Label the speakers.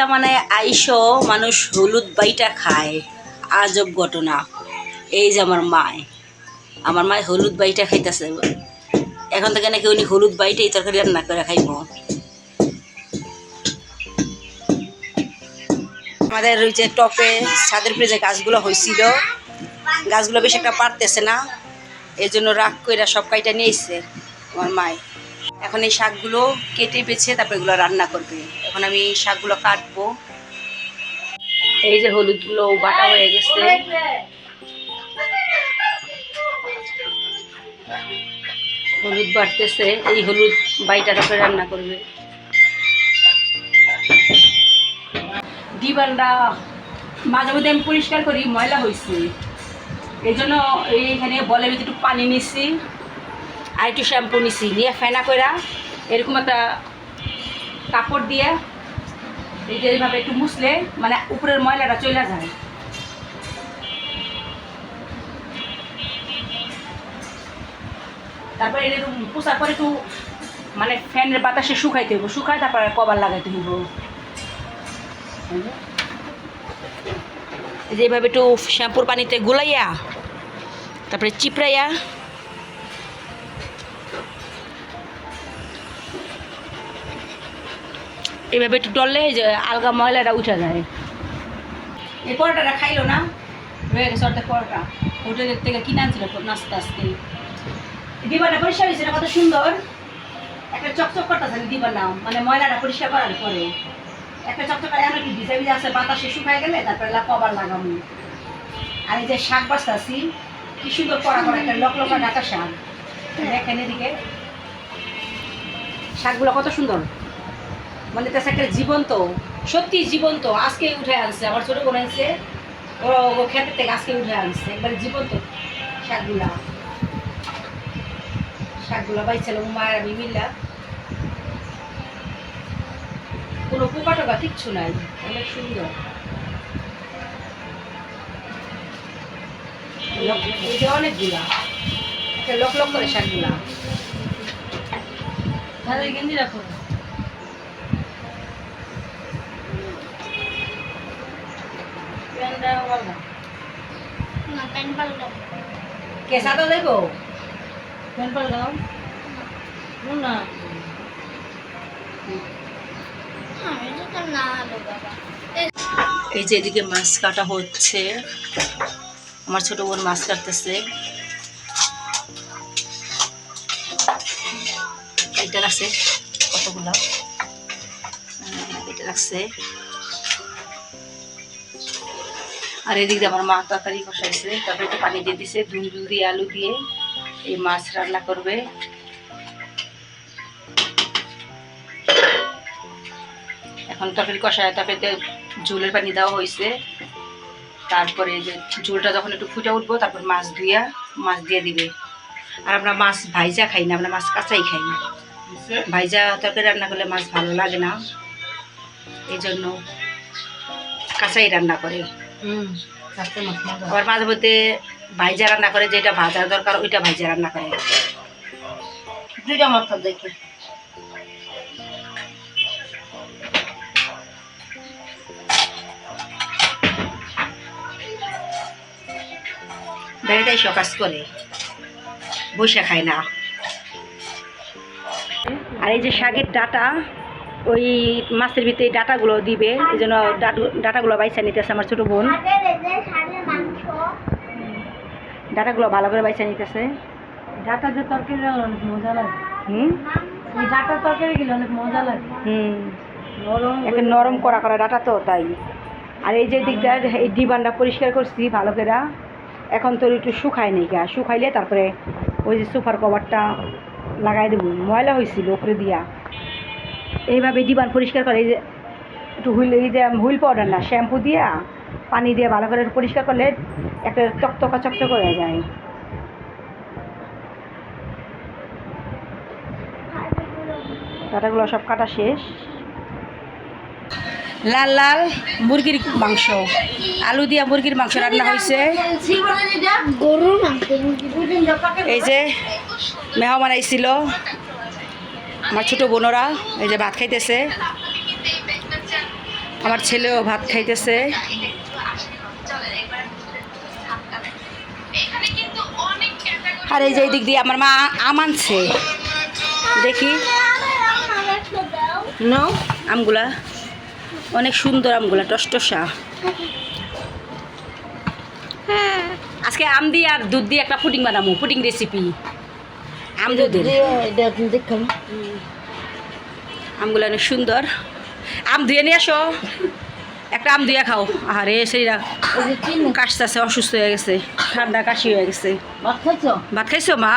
Speaker 1: জামানায় আইসো মানুষ হলুদ বাইটা খায়। আজব ঘটনা। এই যে আমার মায়। আমার মায় হলুদ বাইটা খাইতেছে। এখন থেকে নাকি উনি হলুদ বাইটা এই তরকারি রান্না করে খাইব। আমাদের ওই যে টপে ছাদের উপরে যে গাছগুলো হয়েছিল গাছগুলো বেশ একটা পারতেছে না। এই জন্য রাগ কইরা সব কাইটা নিয়েছে আমার মায়। এখন এই শাকগুলো কেটে বেছে তারপরে এগুলো রান্না করবে। এখন আমি শাকগুলো কাটবো। এই যে হলুদগুলো বাটা হয়ে গেছে। হলুদ বাটতেছে এই হলুদ বাইটার তারপরে রান্না করবে। ডিবান্ডা মাঝে মধ্যে আমি পরিষ্কার করি, ময়লা হয়েছে এই জন্য এইখানে বলে ভিতরে একটু পানি নিচ্ছি একটু শ্যাম্পু নিছি, নিয়ে ফেনা কইরা এরকম একটা কাপড় দিয়ে এই যে এইভাবে একটু মুছলে মানে উপরের ময়লাটা চলে যায়। তারপরে এটা পোষার পরে একটু মানে ফ্যানের বাতাসে শুকাইতে হইব, শুকায় তারপরে কভার লাগাইতে হইব। এই যে এইভাবে একটু শ্যাম্পুর পানিতে গুলাইয়া, তারপরে চিপড়াইয়া এইভাবে একটু যে আলগা ময়লাটা উঠে যায়। এই পরোটাটা খাইলো না? রয়ে গেছে অর্ধেক পরোটা। হোটেলের থেকে কিনে আনছিল নাস্তা আজকে। দিবাটা পরিষ্কার হয়েছে কত সুন্দর। একটা চকচক করতেছে দিবার নাম। মানে ময়লাটা পরিষ্কার করার পরে। একটা চকচক এমন কি ভিজা ভিজা আছে বাতাসে শুকায় গেলে তারপরে কবার লাগাবো। আর এই যে শাক বাস্তাছি কি সুন্দর করা করা একটা লক লকা ডাটা শাক। দেখেন এদিকে। শাকগুলো কত সুন্দর। মানে তার একটা জীবন্ত, সত্যি জীবন্ত, আজকে উঠে আনছে, আমার ছোট বোন আনছে, ও ক্ষেতের থেকে আজকে উঠে আনছে, একবারে জীবন্ত। শাকগুলা। শাকগুলা পাইছিল মায়ের আমি মিল্লা কোনো পোকা টোকা কিচ্ছু নাই, অনেক সুন্দর। এই যে অনেকগুলা, একটা লক লক করে শাকগুলা। তাহলে গেঞ্জি রাখো।
Speaker 2: না
Speaker 1: কেসা তো দেখো পাল্টাও না এই যে এদিকে মাছ কাটা হচ্ছে। আমার ছোট বোন মাছ কাটতেছে। এটা রাখছে। কতগুলো? এটা রাখছে। আর এদিক দিয়ে আমার মা তরকারি কষাইছে তারপরে একটু পানি দিয়ে দিছে দুল দুল দিয়ে আলু দিয়ে এই মাছ রান্না করবে। এখন তরকারি কষায় তারপরে ঝোলের পানি দেওয়া হয়েছে। তারপরে যে ঝোলটা যখন একটু ফুটে উঠবো তারপর মাছ ধুইয়া মাছ দিয়ে দিবে। আর আমরা মাছ ভাইজা খাই না আমরা মাছ কাঁচাই খাই না। ভাইজা তরকারি রান্না করলে মাছ ভালো লাগে না। এই জন্য কাঁচাই রান্না করে। আবার মাঝে মধ্যে ভাইজা রান্না করে, যেটা ভাজার দরকার, ওইটা ভাইজা রান্না করে। দুইটা মতো দেখি। করে। বসে খায় না। আর এই যে শাকের ডাটা ওই মাছের ভিতরে ডাটাগুলো দিবে এই জন্য ডাটু- ডাটাগুলো বাইসা নিতেছে আমার ছোটো বোন। ডাটাগুলো ভালো করে বাইসা নিতেছে।
Speaker 3: ডাটা যে তরকারি অনেক মজা লাগে।
Speaker 1: হুম?
Speaker 3: ডাটা তরকারি গুলো অনেক মজা লাগে।
Speaker 1: হুম।
Speaker 3: নরম
Speaker 1: একটা নরম করা করা ডাটা তো তাই। আর এই যে দিকটা এই ডিবানটা পরিষ্কার করছি ভালো করে। এখন তোর একটু শুকায় নেই গা। শুকাইলে তারপরে ওই যে সোফার কভারটা লাগাই দেবো। ময়লা হয়েছিল ওপরে দিয়া। এইভাবে ডিবান পরিষ্কার করে এই যে একটু হুইল এই যে হুইল পাউডার না শ্যাম্পু দিয়া পানি দিয়ে ভালো করে পরিষ্কার করলে একটা চকচকা চকচক হয়ে যায়। ডাটাগুলো সব কাটা শেষ। লাল লাল মুরগির মাংস আলু দিয়া মুরগির মাংস রান্না হয়েছে এই যে মেহমান আইছিল। আমার ছোটো বোনরা এই যে ভাত খাইতেছে। আমার ছেলেও ভাত খাইতেছে। আর এই যে এই দিক দিয়ে আমার মা আম আনছে। দেখি। আমগুলা। অনেক সুন্দর আমগুলা, টসটসা। আজকে আম দিয়ে আর দুধ দিয়ে একটা পুডিং বানাবো, পুডিং রেসিপি আমগুলো অনেক সুন্দর। আম ধুয়ে নিয়ে আসো। একটা আম ধুয়ে খাও। আরে সেইরা কাশতেছে অসুস্থ হয়ে গেছে। ঠান্ডা কাশি হয়ে গেছে।
Speaker 3: ভাত খাইছো?
Speaker 1: ভাত খাইছো মা?